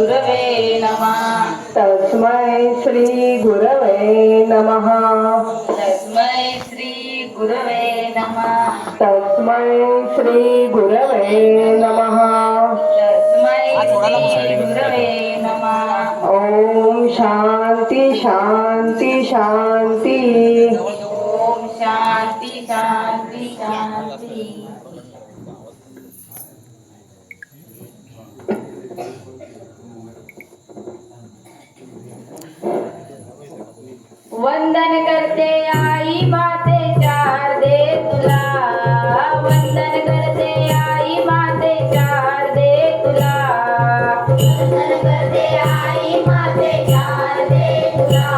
గురవే నమ. తస్మై శ్రీ గురవే నమ. తస్మై శ్రీ గురవే నమ. తస్మై శ్రీ గురవే నమ. తస్మై శ్రీ గురవే నమ. ఓం శాంతి శాంతి శాంతి. वंदन करते, आई माते चार दे तुला। वंदन करते, आई माते चार दे तुला। वंदन करते, आई माते चार दे तुला।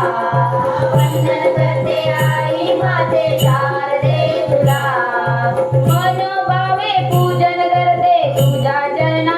वंदन करते, आई माते चार दे तुला। मनोभावे पूजन करते, तुझा जना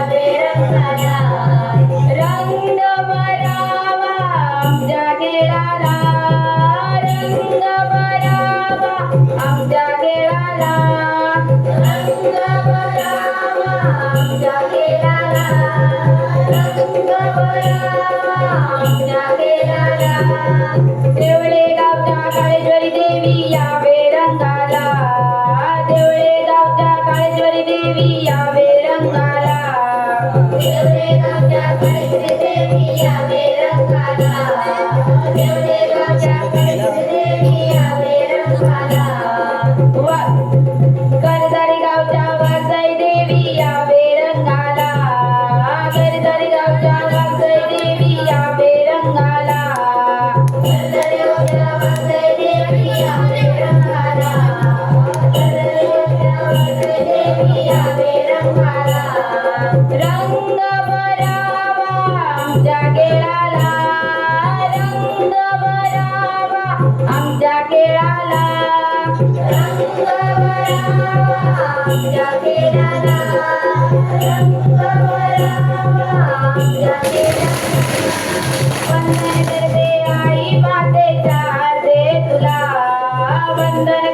देवळे गावच्या काळेश्वरी देवी यावे रंगाला देवळे गावच्या काळेश्वरी देवी यावे रंगाला वंदन करते आई मातेच्या दे तुला. वंदन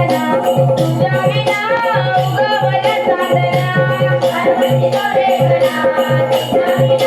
Thank you.